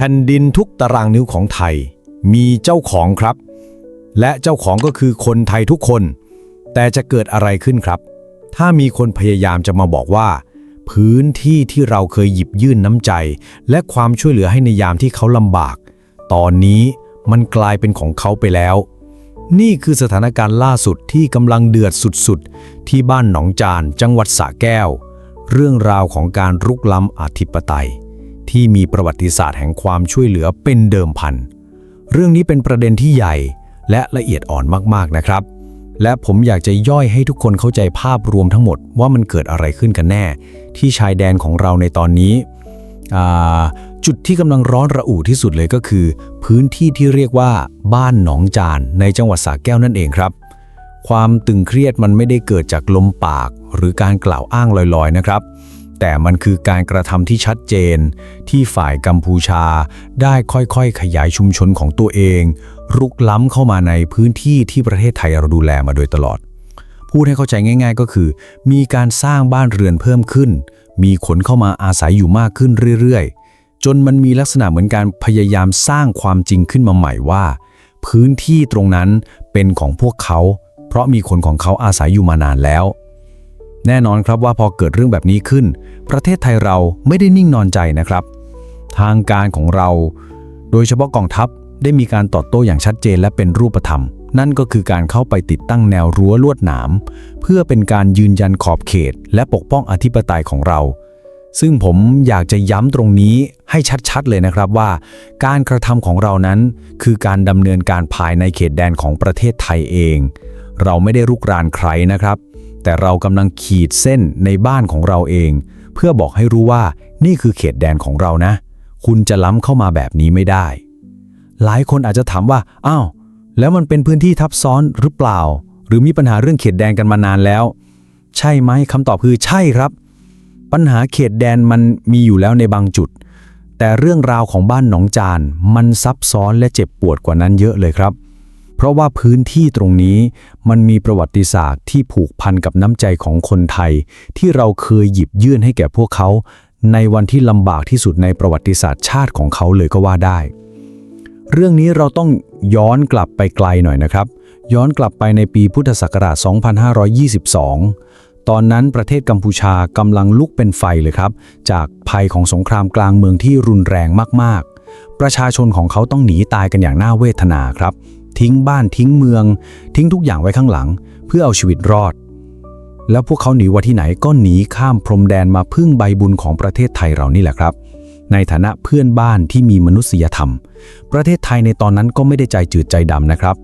แผ่นดินทุกตารางนิ้วของไทย มีเจ้าของครับ และเจ้าของก็คือคนไทยทุกคน แต่จะเกิดอะไรขึ้นครับ ถ้ามีคนพยายามจะมาบอกว่า พื้นที่ที่เราเคยหยิบยื่นน้ำใจ และความช่วยเหลือให้ในยามที่เขาลำบาก ตอนนี้มันกลายเป็นของเขาไปแล้ว นี่คือสถานการณ์ล่าสุดที่กำลังเดือดสุดๆ ที่บ้านหนองจาน จังหวัดสระแก้ว เรื่องราวของการรุกล้ำอธิปไตย ที่มีประวัติศาสตร์แห่งความช่วยเหลือเป็นเดิมพัน เรื่องนี้เป็นประเด็นที่ใหญ่และละเอียดอ่อนมากๆนะครับ และผมอยากจะย่อยให้ทุกคนเข้าใจภาพรวมทั้งหมดว่ามันเกิดอะไรขึ้นกันแน่ ที่ชายแดนของเราในตอนนี้ จุดที่กำลังร้อนระอุที่สุดเลยก็คือ พื้นที่ที่เรียกว่าบ้านหนองจานในจังหวัดสระแก้วนั่นเองครับ ความตึงเครียดมันไม่ได้เกิดจากลมปาก หรือการกล่าวอ้างลอยๆนะครับ แต่มันคือการกระทำที่ชัดเจน ที่ฝ่ายกัมพูชาได้ค่อยๆ ขยายชุมชนของตัวเอง รุกล้ำเข้ามาในพื้นที่ที่ประเทศไทยเราดูแลมาโดยตลอด พูดให้เข้าใจง่าย ๆ ก็คือ มีการสร้างบ้านเรือนเพิ่มขึ้น มีคนเข้ามาอาศัยอยู่มากขึ้นเรื่อยๆ จนมันมีลักษณะเหมือนการพยายามสร้างความจริงขึ้นมาใหม่ว่า พื้นที่ตรงนั้นเป็นของพวกเขา เพราะมีคนของเขาอาศัยอยู่มานานแล้ว แน่นอนครับว่าพอเกิดเรื่องแบบนี้ขึ้น ประเทศไทยเราไม่ได้นิ่งนอนใจนะครับ ทางการของเรา โดยเฉพาะกองทัพได้มีการตอบโต้อย่างชัดเจนและเป็นรูปธรรม นั่นก็คือการเข้าไปติดตั้งแนวรั้วลวดหนาม เพื่อเป็นการยืนยันขอบเขต และปกป้องอธิปไตยของเรา ซึ่งผมอยากจะย้ำตรงนี้ให้ชัดๆเลยนะครับว่า การกระทำของเรานั้น คือการดำเนินการภายในเขตแดนของประเทศไทยเอง เราไม่ได้รุกรานใครนะครับ แต่เรากำลังขีดเส้นในบ้านของเราเอง เพื่อบอกให้รู้ว่านี่คือเขตแดนของเรานะ คุณจะล้ำเข้ามาแบบนี้ไม่ได้ หลายคนอาจจะถามว่าอ้าวแล้วมันเป็นพื้นที่ทับซ้อนหรือเปล่า หรือมีปัญหาเรื่องเขตแดนกันมานานแล้ว ใช่ไหมคำตอบคือใช่ครับ ปัญหาเขตแดนมันมีอยู่แล้วในบางจุด แต่เรื่องราวของบ้านหนองจาน มันซับซ้อนและเจ็บปวดกว่านั้นเยอะเลยครับ เพราะว่าพื้นที่ตรงนี้มันมีประวัติศาสตร์ที่ผูกพันกับน้ำใจของคนไทย ที่เราเคยหยิบยื่นให้แก่พวกเขา ในวันที่ลำบากที่สุดในประวัติศาสตร์ชาติของเขาเลยก็ว่าได้ เรื่องนี้เราต้องย้อนกลับไปไกลหน่อยนะครับ ย้อนกลับไปในปีพุทธศักราช 2522 ตอนนั้นประเทศกัมพูชากำลังลุกเป็นไฟเลยครับ จากภัยของสงครามกลางเมืองที่รุนแรงมากๆ ประชาชนของเขาต้องหนีตายกันอย่างน่าเวทนาครับ ทิ้งบ้านทิ้งเมือง ทิ้งทุกอย่างไว้ข้างหลัง เพื่อเอาชีวิตรอด แล้วพวกเขาหนีว่าที่ไหนก็หนีข้ามพรมแดนมาพึ่งใบบุญของประเทศไทยเรานี่แหละครับ ในฐานะเพื่อนบ้านที่มีมนุษยธรรม ประเทศไทยในตอนนั้นก็ไม่ได้ใจจืดใจดำนะครับ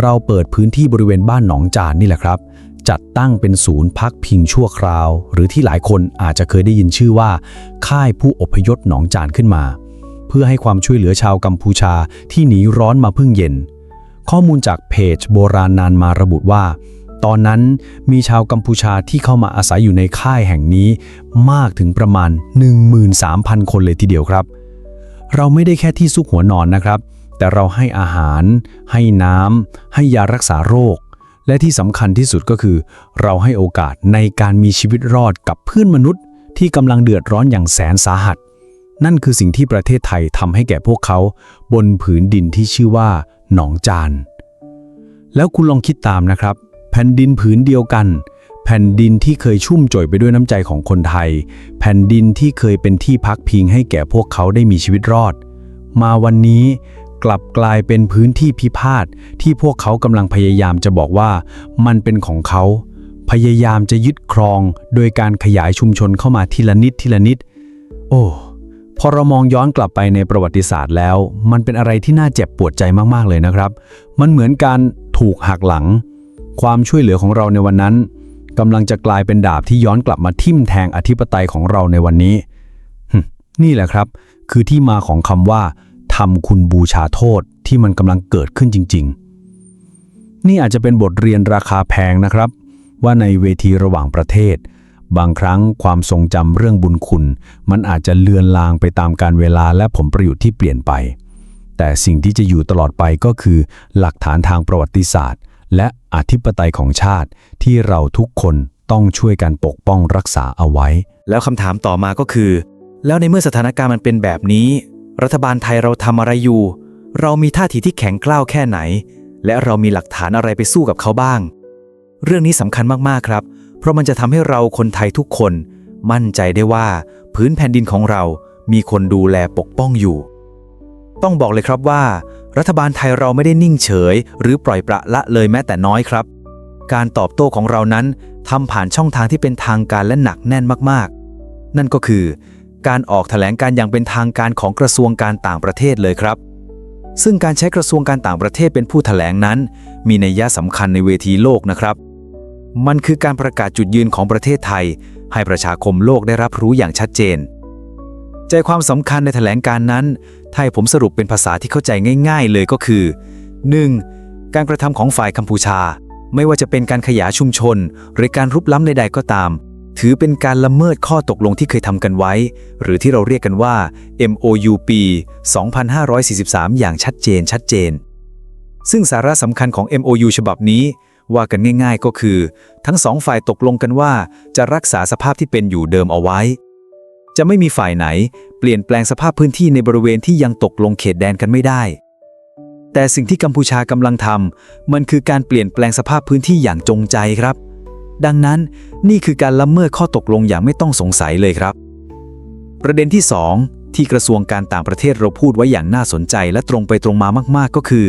เราเปิดพื้นที่บริเวณบ้านหนองจานนี่แหละครับ จัดตั้งเป็นศูนย์พักพิงชั่วคราว หรือที่หลายคนอาจจะเคยได้ยินชื่อว่า ค่ายผู้อพยพหนองจานขึ้นมา เพื่อให้ความช่วยเหลือชาวกัมพูชาที่หนีร้อนมาพึ่งเย็น ข้อมูลจากเพจโบราณนานมาระบุว่า ตอนนั้นมีชาวกัมพูชาที่เข้ามาอาศัยอยู่ในค่ายแห่งนี้มากถึงประมาณ 13,000 คนเลยทีเดียวครับ เราไม่ได้แค่ที่ซุกหัวนอนนะครับ แต่เราให้อาหาร ให้น้ำให้ยารักษาโรค และที่สำคัญที่สุดก็คือ เราให้โอกาสในการมีชีวิตรอดกับเพื่อนมนุษย์ที่กำลังเดือดร้อนอย่างแสนสาหัส นั่นคือสิ่งที่ประเทศไทยทำให้แก่พวกเขา บนผืนดินที่ชื่อว่า หนองจาน แล้วคุณลองคิดตามนะครับ แผ่นดินผืนเดียวกัน แผ่นดินที่เคยชุ่มจ่อยไปด้วยน้ำใจของคนไทย แผ่นดินที่เคยเป็นที่พักพิงให้แก่พวกเขาได้มีชีวิตรอด มาวันนี้กลับกลายเป็นพื้นที่พิพาทที่พวกเขากำลังพยายามจะบอกว่ามันเป็นของเขา พยายามจะยึดครองโดยการขยายชุมชนเข้ามาทีละนิดทีละนิด โอ้ อเรามองย้อนกลับไปในประวัติศาสตร์แล้ว มันเป็นอะไรที่น่าเจ็บปวดใจมากๆเลยนะครับ มันเหมือนการถูกหักหลัง ความช่วยเหลือของเราในวันนั้นกำลังจะกลายเป็นดาบที่ย้อนกลับมาทิ่มแทงอธิปไตยของเราในวันนี้ นี่แหละครับ คือที่มาของคำว่าทำคุณบูชาโทษที่มันกำลังเกิดขึ้นจริง ๆ นี่อาจจะเป็นบทเรียนราคาแพงนะครับ ว่าในเวทีระหว่างประเทศ บางครั้งความทรงจำเรื่องบุญคุณ มันอาจจะเลือนลางไปตามการเวลาและผลประโยชน์ที่เปลี่ยนไป แต่สิ่งที่จะอยู่ตลอดไปก็คือ หลักฐานทางประวัติศาสตร์ และอธิปไตยของชาติ ที่เราทุกคนต้องช่วยกันปกป้องรักษาเอาไว้ แล้วคำถามต่อมาก็คือ แล้วในเมื่อสถานการณ์มันเป็นแบบนี้ รัฐบาลไทยเราทำอะไรอยู่ เรามีท่าทีที่แข็งกร้าวแค่ไหน และเรามีหลักฐานอะไรไปสู้กับเขาบ้าง เรื่องนี้สำคัญมากๆครับ เพราะมันจะทำให้เราคนไทยทุกคน มั่นใจได้ว่าพื้นแผ่นดินของเรามีคนดูแลปกป้องอยู่ ต้องบอกเลยครับว่า รัฐบาลไทยเราไม่ได้นิ่งเฉย หรือปล่อยปละละเลยแม้แต่น้อยครับ การตอบโต้ของเรานั้นทำผ่านช่องทางที่เป็นทางการและหนักแน่นมากๆ นั่นก็คือ การออกแถลงการอย่างเป็นทางการของกระทรวงการต่างประเทศเลยครับซึ่งการใช้กระทรวงการต่างประเทศเป็นผู้แถลงนั้น มีนัยยะสำคัญในเวทีโลกนะครับ มันคือการประกาศจุดยืนของประเทศไทย ให้ประชาคมโลกได้รับรู้อย่างชัดเจน ใจความสำคัญในแถลงการนั้นถ้าให้ผมสรุปเป็นภาษาที่เข้าใจง่าย ๆ เลยก็คือ 1. การกระทำของฝ่ายกัมพูชา ไม่ว่าจะเป็นการขยายชุมชน หรือการรุบล้ำใดๆก็ตาม ถือเป็นการละเมิดข้อตกลงที่เคยทำกันไว้ หรือที่เราเรียกกันว่า MOU ปี 2543 อย่างชัดเจนชัดเจน ซึ่งสาระสำคัญของ MOU ฉบับนี้ ว่ากันง่ายๆก็คือ ทั้งสองฝ่ายตกลงกันว่าจะรักษาสภาพที่เป็นอยู่เดิมเอาไว้ จะไม่มีฝ่ายไหน เปลี่ยนแปลงสภาพพื้นที่ในบริเวณที่ยังตกลงเขตแดนกันไม่ได้ แต่สิ่งที่กัมพูชากำลังทำมันคือการเปลี่ยนแปลงสภาพพื้นที่อย่างจงใจครับ ดังนั้นนี่คือการละเมิดข้อตกลงอย่างไม่ต้องสงสัยเลยครับ ประเด็นที่ 2 ที่กระทรวงการต่างประเทศเราพูดไว้อย่างน่าสนใจและตรงไปตรงมามาก ๆ ก็คือ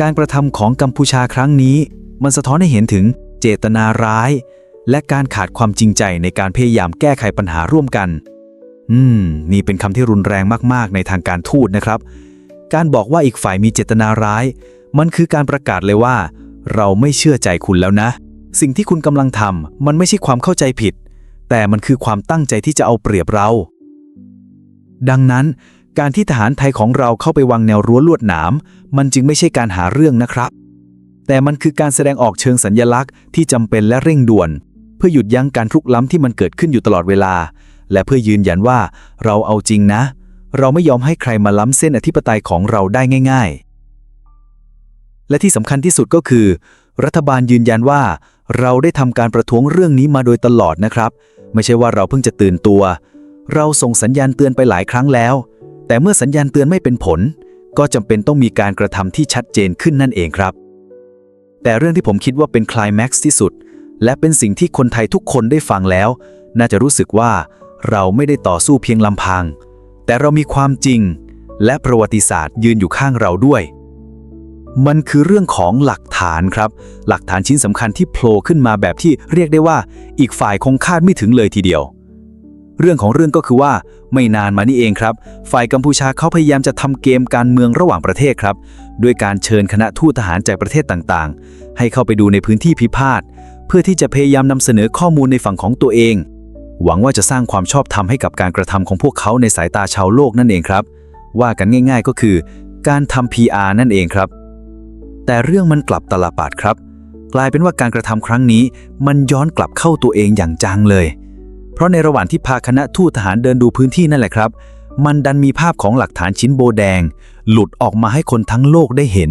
การกระทำของกัมพูชาครั้งนี้ มันสะท้อนให้เห็นถึงเจตนาร้าย และการขาดความจริงใจในการพยายามแก้ไขปัญหาร่วมกัน อืม นี่เป็นคำที่รุนแรงมาก ๆ ในทางการทูตนะครับ การบอกว่าอีกฝ่ายมีเจตนาร้าย มันคือการประกาศเลยว่า เราไม่เชื่อใจคุณแล้วนะ สิ่งที่คุณกำลังทำมันไม่ใช่ความเข้าใจผิด แต่มันคือความตั้งใจที่จะเอาเปรียบเรา ดังนั้นการที่ทหารไทยของเราเข้าไปวางแนวรั้วลวดหนาม มันจึงไม่ใช่การหาเรื่องนะครับ แต่มันคือการแสดงออกเชิงสัญญลักษณ์ที่จำเป็นและเร่งด่วน เพื่อหยุดยั้งการทุกล้ำที่มันเกิดขึ้นอยู่ตลอดเวลา และเพื่อยืนยันว่าเราเอาจริงนะ เราไม่ยอมให้ใครมาล้ำเส้นอธิปไตยของเราได้ง่าย ๆ และที่สำคัญที่สุดก็คือ รัฐบาลยืนยันว่า เราได้ทำการประท้วงเรื่องนี้มาโดยตลอดนะครับ ไม่ใช่ว่าเราเพิ่งจะตื่นตัว เราส่งสัญญาณเตือนไปหลายครั้งแล้ว แต่เมื่อสัญญาณเตือนไม่เป็นผล ก็จำเป็นต้องมีการกระทำที่ชัดเจนขึ้นนั่นเองครับ แต่เรื่องที่ผมคิดว่าเป็นคลายแม็กซ์ที่สุด และเป็นสิ่งที่คนไทยทุกคนได้ฟังแล้ว น่าจะรู้สึกว่าเราไม่ได้ต่อสู้เพียงลำพัง แต่เรามีความจริง และประวัติศาสตร์ยืนอยู่ข้างเราด้วย มันคือเรื่องของหลักฐานครับ หลักฐานชิ้นสำคัญที่โผล่ขึ้นมาแบบที่เรียกได้ว่า อีกฝ่ายคงคาดไม่ถึงเลยทีเดียว เรื่องของเรื่องก็คือว่าไม่นานมานี้เองครับ ฝ่ายกัมพูชาเขาพยายามจะทำเกมการเมืองระหว่างประเทศครับ ด้วยการเชิญคณะทูตทหารจากประเทศต่างๆ ให้เข้าไปดูในพื้นที่พิพาทเพื่อที่จะพยายามนำเสนอข้อมูลในฝั่งของตัวเอง หวังว่าจะสร้างความชอบธรรมให้กับการกระทำของพวกเขาในสายตาชาวโลกนั่นเองครับ ว่ากันง่าย ๆก็คือ การทำ PR นั่นเองครับ แต่เรื่องมันกลับตลปัดครับ กลายเป็นว่าการกระทำครั้งนี้มันย้อนกลับเข้าตัวเองอย่างจังเลย เพราะในระหว่างที่พาคณะทูตทหารเดินดูพื้นที่นั่นแหละครับ มันดันมีภาพของหลักฐานชิ้นโบแดง หลุดออกมาให้คนทั้งโลกได้เห็น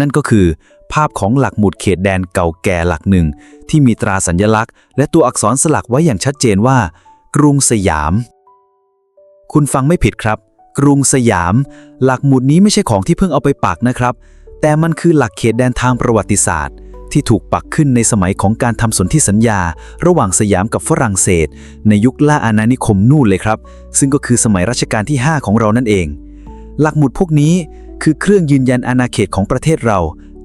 นั่นก็คือ ภาพของหลักหมุดเขตแดนเก่าแก่หลักหนึ่ง ที่มีตราสัญลักษณ์ และตัวอักษรสลักไว้อย่างชัดเจนว่า กรุงสยาม คุณฟังไม่ผิดครับ กรุงสยาม หลักหมุดนี้ไม่ใช่ของที่เพิ่งเอาไปปักนะครับ แต่มันคือหลักเขตแดนทางประวัติศาสตร์ ที่ถูกปักขึ้นในสมัยของการทำสนธิสัญญา ระหว่างสยามกับฝรั่งเศส ในยุคล่าอาณานิคมนู่นเลยครับ ซึ่งก็คือสมัยรัชกาลที่ 5 ของเรานั่นเอง หลักหมุดพวกนี้คือเครื่องยืนยันอาณาเขตของประเทศเรา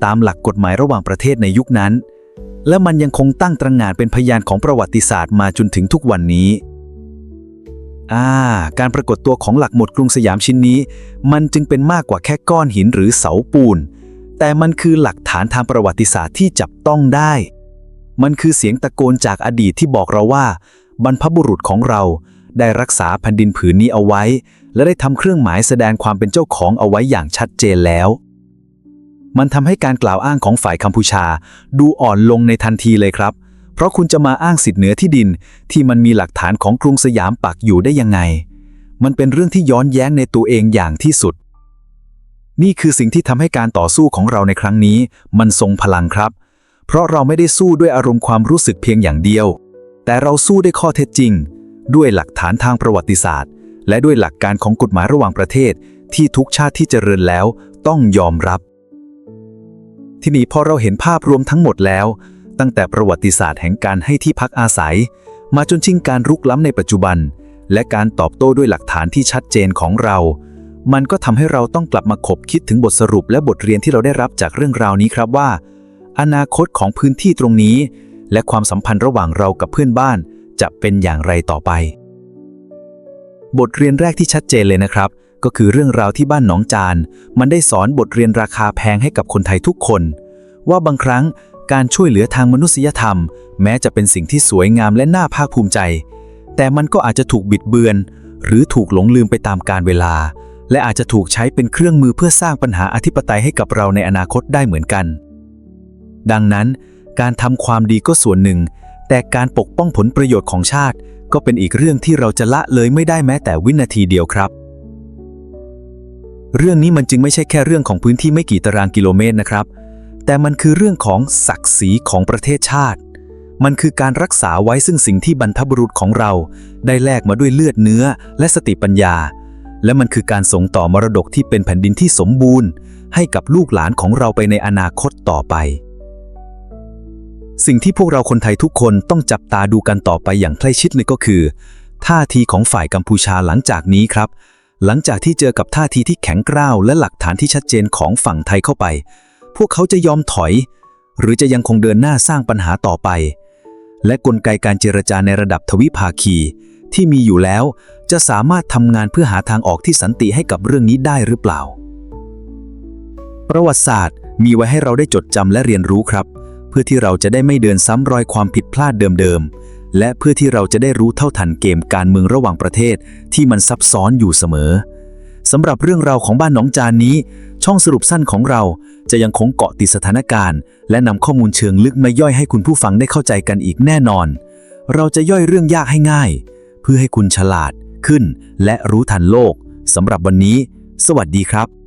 ตามหลักกฎหมายระหว่างประเทศในยุคนั้น และมันยังคงตั้งตระหง่านเป็นพยานของประวัติศาสตร์มาจนถึงทุกวันนี้อ่าการปรากฏตัวของหลักหมุดกรุงสยามชิ้นนี้ มันจึงเป็นมากกว่าแค่ก้อนหินหรือเสาปูน แต่มันคือหลักฐานทางประวัติศาสตร์ที่จับต้องได้ มันคือเสียงตะโกนจากอดีตที่บอกเราว่า บรรพบุรุษของเราได้รักษาแผ่นดินผืนนี้เอาไว้ และได้ทำเครื่องหมายแสดงความเป็นเจ้าของเอาไว้อย่างชัดเจนแล้ว มันทำให้การกล่าวอ้างของฝ่ายกัมพูชา ดูอ่อนลงในทันทีเลยครับ เพราะคุณจะมาอ้างสิทธิเหนือที่ดิน ที่มันมีหลักฐานของกรุงสยามปักอยู่ได้ยังไง มันเป็นเรื่องที่ย้อนแย้งในตัวเองอย่างที่สุด นี่คือสิ่งที่ทำให้การต่อสู้ของเราในครั้งนี้ มันทรงพลังครับ เพราะเราไม่ได้สู้ด้วยอารมณ์ความรู้สึกเพียงอย่างเดียว แต่เราสู้ด้วยข้อเท็จจริง ด้วยหลักฐานทางประวัติศาสตร์ และด้วยหลักการของกฎหมายระหว่างประเทศ ที่ทุกชาติที่เจริญแล้วต้องยอมรับ ที่นี้พอเราเห็นภาพรวมทั้งหมดแล้ว ตั้งแต่ประวัติศาสตร์แห่งการให้ที่พักอาศัย มาจนชิงการรุกล้ำในปัจจุบัน และการตอบโต้ด้วยหลักฐานที่ชัดเจนของเรา มันก็ทำให้เราต้องกลับมาคบคิดถึงบทสรุปและบทเรียนที่เราได้รับจากเรื่องราวนี้ครับว่า อนาคตของพื้นที่ตรงนี้ และความสัมพันธ์ระหว่างเรากับเพื่อนบ้าน จะเป็นอย่างไรต่อไป บทเรียนแรกที่ชัดเจนเลยนะครับ ก็คือเรื่องราวที่บ้านหนองจาน มันได้สอนบทเรียนราคาแพงให้กับคนไทยทุกคน ว่าบางครั้งการช่วยเหลือทางมนุษยธรรม แม้จะเป็นสิ่งที่สวยงามและน่าภาคภูมิใจ แต่มันก็อาจจะถูกบิดเบือน หรือถูกหลงลืมไปตามกาลเวลา และอาจจะถูกใช้เป็นเครื่องมือเพื่อสร้างปัญหาอธิปไตยให้กับเราในอนาคตได้เหมือนกัน ดังนั้น การทำความดีก็ส่วนหนึ่ง แต่การปกป้องผลประโยชน์ของชาติ ก็เป็นอีกเรื่องที่เราจะละเลยไม่ได้แม้แต่วินาทีเดียวครับ เรื่องนี้มันจึงไม่ใช่แค่เรื่องของพื้นที่ไม่กี่ตารางกิโลเมตรนะครับ แต่มันคือเรื่องของศักดิ์ศรีของประเทศชาติ มันคือการรักษาไว้ซึ่งสิ่งที่บรรพบุรุษของเรา ได้แลกมาด้วยเลือดเนื้อและสติปัญญา และมันคือการส่งต่อมรดกที่เป็นแผ่นดินที่สมบูรณ์ ให้กับลูกหลานของเราไปในอนาคตต่อไป สิ่งที่พวกเราคนไทยทุกคนต้องจับตาดูกันต่อไปอย่างใกล้ชิดเลยก็คือ ท่าทีของฝ่ายกัมพูชาหลังจากนี้ครับ หลังจากที่เจอกับท่าทีที่แข็งกร้าวและหลักฐานที่ชัดเจนของฝั่งไทยเข้าไป พวกเขาจะยอมถอย หรือจะยังคงเดินหน้าสร้างปัญหาต่อไป และกลไกการเจรจาในระดับทวิภาคีที่มีอยู่แล้ว จะสามารถทำงานเพื่อหาทางออกที่สันติให้กับเรื่องนี้ได้หรือเปล่า ประวัติศาสตร์มีไว้ให้เราได้จดจำและเรียนรู้ครับ เพื่อที่เราจะได้ไม่เดินซ้ำรอยความผิดพลาดเดิมๆ และเพื่อที่เราจะได้รู้เท่าทันเกมการเมืองระหว่างประเทศที่มันซับซ้อนอยู่เสมอสำหรับเรื่องราวของบ้านหนองจานนี้ ช่องสรุปสั้นของเราจะยังคงเกาะติดสถานการณ์ และนำข้อมูลเชิงลึกมาย่อยให้คุณผู้ฟังได้เข้าใจกันอีกแน่นอน เราจะย่อยเรื่องยากให้ง่าย เพื่อให้คุณฉลาด ขึ้น และรู้ทันโลกสำหรับวันนี้ สวัสดีครับ